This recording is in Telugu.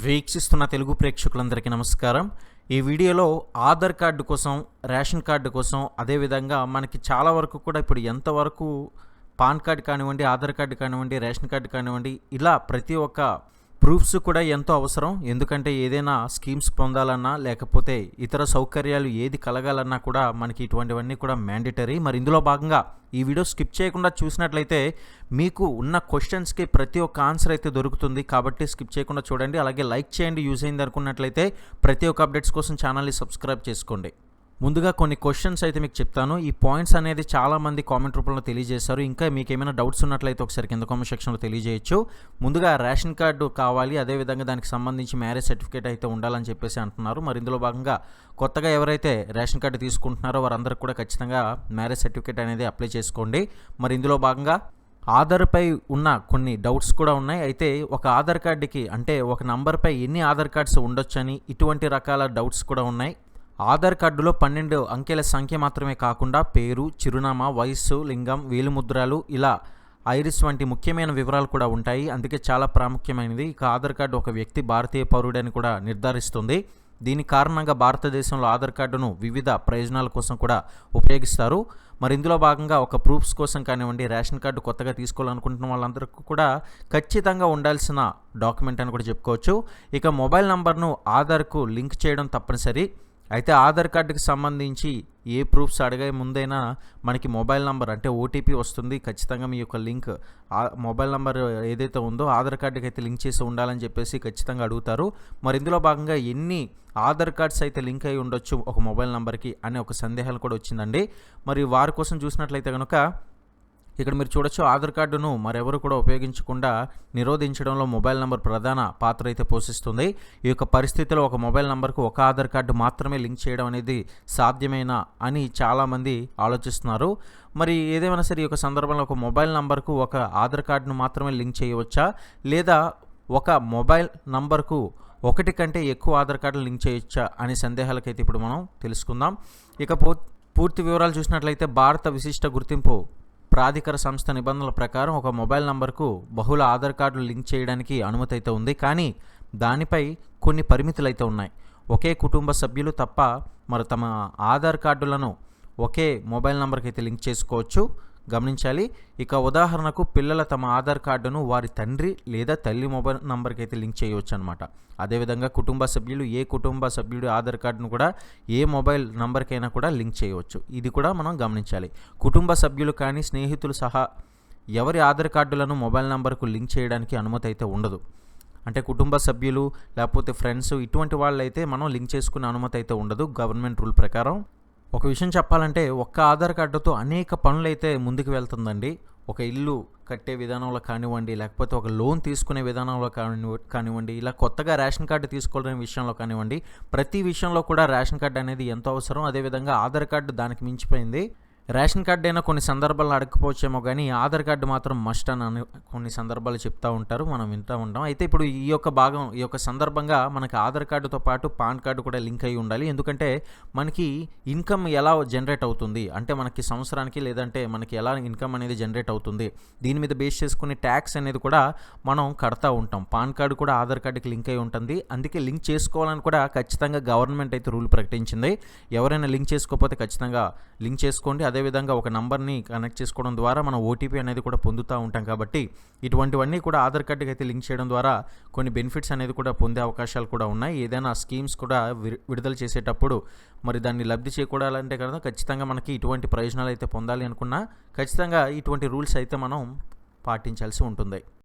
వీక్షిస్తున్న తెలుగు ప్రేక్షకులందరికీ నమస్కారం. ఈ వీడియోలో ఆధార్ కార్డు కోసం రేషన్ కార్డు కోసం అదేవిధంగా మనకి చాలా వరకు కూడా ఇప్పుడు ఎంతవరకు పాన్ కార్డు కానివ్వండి ఆధార్ కార్డు కానివ్వండి రేషన్ కార్డు కానివ్వండి ఇలా ప్రతి ఒక్క ప్రూఫ్స్ కూడా ఎంతో అవసరం. ఎందుకంటే ఏదైనా స్కీమ్స్ పొందాలన్నా లేకపోతే ఇతర సౌకర్యాలు ఏది కలగాలన్నా కూడా మనకి ఇటువంటివన్నీ కూడా మ్యాండేటరీ. మరి ఇందులో భాగంగా ఈ వీడియో స్కిప్ చేయకుండా చూసినట్లయితే మీకు ఉన్న క్వశ్చన్స్కి ప్రతి ఒక్క ఆన్సర్ అయితే దొరుకుతుంది. కాబట్టి స్కిప్ చేయకుండా చూడండి. అలాగే లైక్ చేయండి. యూజ్ అయింది అనుకున్నట్లయితే ప్రతి ఒక్క అప్డేట్స్ కోసం ఛానల్ని సబ్స్క్రైబ్ చేసుకోండి. ముందుగా కొన్ని క్వశ్చన్స్ అయితే మీకు చెప్తాను. ఈ పాయింట్స్ అనేది చాలామంది కామెంట్ రూపంలో తెలియజేశారు. ఇంకా మీకు ఏమైనా డౌట్స్ ఉన్నట్లయితే ఒకసారి కింద కామెంట్ సెక్షన్లో తెలియజేయచ్చు. ముందుగా రేషన్ కార్డు కావాలి. అదేవిధంగా దానికి సంబంధించి మ్యారేజ్ సర్టిఫికేట్ అయితే ఉండాలని చెప్పేసి అంటున్నారు. మరి ఇందులో భాగంగా కొత్తగా ఎవరైతే రేషన్ కార్డు తీసుకుంటున్నారో వారందరికీ కూడా ఖచ్చితంగా మ్యారేజ్ సర్టిఫికేట్ అనేది అప్లై చేసుకోండి. మరి ఇందులో భాగంగా ఆధార్పై ఉన్న కొన్ని డౌట్స్ కూడా ఉన్నాయి. అయితే ఒక ఆధార్ కార్డుకి అంటే ఒక నంబర్పై ఎన్ని ఆధార్ కార్డ్స్ ఉండొచ్చని ఇటువంటి రకాల డౌట్స్ కూడా ఉన్నాయి. ఆధార్ కార్డులో పన్నెండు అంకెల సంఖ్య మాత్రమే కాకుండా పేరు చిరునామా వయస్సు లింగం వేలిముద్రాలు ఇలా ఐరిస్ వంటి ముఖ్యమైన వివరాలు కూడా ఉంటాయి. అందుకే చాలా ప్రాముఖ్యమైనది. ఇక ఆధార్ కార్డు ఒక వ్యక్తి భారతీయ పౌరుడని కూడా నిర్ధారిస్తుంది. దీని కారణంగా భారతదేశంలో ఆధార్ కార్డును వివిధ ప్రయోజనాల కోసం కూడా ఉపయోగిస్తారు. మరి ఇందులో భాగంగా ఒక ప్రూఫ్స్ కోసం కానివ్వండి రేషన్ కార్డు కొత్తగా తీసుకోవాలనుకుంటున్న వాళ్ళందరికీ కూడా ఖచ్చితంగా ఉండాల్సిన డాక్యుమెంట్ అని కూడా చెప్పుకోవచ్చు. ఇక మొబైల్ నంబర్ను ఆధార్కు లింక్ చేయడం తప్పనిసరి. అయితే ఆధార్ కార్డుకి సంబంధించి ఏ ప్రూఫ్స్ అడిగే ముందైనా మనకి మొబైల్ నంబర్ అంటే ఓటీపీ వస్తుంది. ఖచ్చితంగా మీ యొక్క లింక్ మొబైల్ నంబర్ ఏదైతే ఉందో ఆధార్ కార్డుకి అయితే లింక్ చేసి ఉండాలని చెప్పేసి ఖచ్చితంగా అడుగుతారు. మరి ఇందులో భాగంగా ఎన్ని ఆధార్ కార్డ్స్ అయితే లింక్ అయి ఉండొచ్చు ఒక మొబైల్ నంబర్కి అనే ఒక సందేహాలు కూడా వచ్చిందండి. మరి వారి కోసం చూసినట్లయితే కనుక ఇక్కడ మీరు చూడొచ్చు ఆధార్ కార్డును మరెవరు కూడా ఉపయోగించకుండా నిరోధించడంలో మొబైల్ నంబర్ ప్రధాన పాత్ర అయితే పోషిస్తుంది. ఈ యొక్క పరిస్థితిలో ఒక మొబైల్ నంబర్కు ఒక ఆధార్ కార్డు మాత్రమే లింక్ చేయడం అనేది సాధ్యమేనా అని చాలామంది ఆలోచిస్తున్నారు. మరి ఏదేమైనా సరే ఈ యొక్క సందర్భంలో ఒక మొబైల్ నంబర్కు ఒక ఆధార్ కార్డును మాత్రమే లింక్ చేయవచ్చా? లేదా ఒక మొబైల్ నంబర్కు ఒకటి కంటే ఎక్కువ ఆధార్ కార్డులు లింక్ చేయొచ్చా అనే సందేహాలకైతే ఇప్పుడు మనం తెలుసుకుందాం. ఇక పూర్తి వివరాలు చూసినట్లయితే భారత విశిష్ట గుర్తింపు ప్రాధికార సంస్థ నిబంధనల ప్రకారం ఒక మొబైల్ నంబర్కు బహుళ ఆధార్ కార్డులు లింక్ చేయడానికి అనుమతి అయితే ఉంది. కానీ దానిపై కొన్ని పరిమితులు అయితే ఉన్నాయి. ఒకే కుటుంబ సభ్యులు తప్ప మరి తమ ఆధార్ కార్డులను ఒకే మొబైల్ నంబర్కి అయితే లింక్ చేసుకోవచ్చు. గమనించాలి. ఇక ఉదాహరణకు పిల్లల తమ ఆధార్ కార్డును వారి తండ్రి లేదా తల్లి మొబైల్ నంబర్కి అయితే లింక్ చేయవచ్చు అనమాట అదేవిధంగా కుటుంబ సభ్యులు ఏ కుటుంబ సభ్యుడి ఆధార్ కార్డును కూడా ఏ మొబైల్ నంబర్కైనా కూడా లింక్ చేయవచ్చు. ఇది కూడా మనం గమనించాలి. కుటుంబ సభ్యులు కానీ స్నేహితులు సహా ఎవరి ఆధార్ కార్డులను మొబైల్ నంబర్కు లింక్ చేయడానికి అనుమతి అయితే ఉండదు. అంటే కుటుంబ సభ్యులు లేకపోతే ఫ్రెండ్స్ ఇటువంటి వాళ్ళైతే మనం లింక్ చేసుకునే అనుమతి అయితే ఉండదు. గవర్నమెంట్ రూల్ ప్రకారం ఒక విషయం చెప్పాలంటే ఒక్క ఆధార్ కార్డుతో అనేక పనులైతే ముందుకు వెళ్తుందండి. ఒక ఇల్లు కట్టే విధానంలో కానివ్వండి లేకపోతే ఒక లోన్ తీసుకునే విధానంలో కానివ్వ కానివ్వండి ఇలా కొత్తగా రేషన్ కార్డు తీసుకోవడం విషయంలో కానివ్వండి ప్రతి విషయంలో కూడా రేషన్ కార్డు అనేది ఎంతో అవసరం. అదేవిధంగా ఆధార్ కార్డు దానికి మించిపోయింది. రేషన్ కార్డు అయినా కొన్ని సందర్భాల్లో అడగకపోవచ్చేమో కానీ ఆధార్ కార్డు మాత్రం మస్ట్ అని కొన్ని సందర్భాలు చెప్తూ ఉంటారు. మనం వింటూ ఉంటాం. అయితే ఇప్పుడు ఈ యొక్క భాగం ఈ యొక్క సందర్భంగా మనకి ఆధార్ కార్డుతో పాటు పాన్ కార్డు కూడా లింక్ అయి ఉండాలి. ఎందుకంటే మనకి ఇన్కమ్ ఎలా జనరేట్ అవుతుంది? అంటే మనకి సంవత్సరానికి లేదంటే మనకి ఎలా ఇన్కమ్ అనేది జనరేట్ అవుతుంది? దీని మీద బేస్ చేసుకునే ట్యాక్స్ అనేది కూడా మనం కడతా ఉంటాం. పాన్ కార్డు కూడా ఆధార్ కార్డుకి లింక్ అయి ఉంటుంది. అందుకే లింక్ చేసుకోవాలని కూడా ఖచ్చితంగా గవర్నమెంట్ అయితే రూల్ ప్రకటించింది. ఎవరైనా లింక్ చేసుకోకపోతే ఖచ్చితంగా లింక్ చేసుకోండి. అదే అదేవిధంగా ఒక నంబర్ని కనెక్ట్ చేసుకోవడం ద్వారా మనం ఓటీపీ అనేది కూడా పొందుతూ ఉంటాం కాబట్టి ఇటువంటివన్నీ కూడా ఆధార్ కార్డుకి అయితే లింక్ చేయడం ద్వారా కొన్ని బెనిఫిట్స్ అనేది కూడా పొందే అవకాశాలు కూడా ఉన్నాయి. ఏదైనా స్కీమ్స్ కూడా విడుదల చేసేటప్పుడు మరి దాన్ని లబ్ధి చేకూడాలంటే కదా ఖచ్చితంగా మనకి ఇటువంటి ప్రయోజనాలు అయితే పొందాలి అనుకున్నా ఖచ్చితంగా ఇటువంటి రూల్స్ అయితే మనం పాటించాల్సి ఉంటుంది.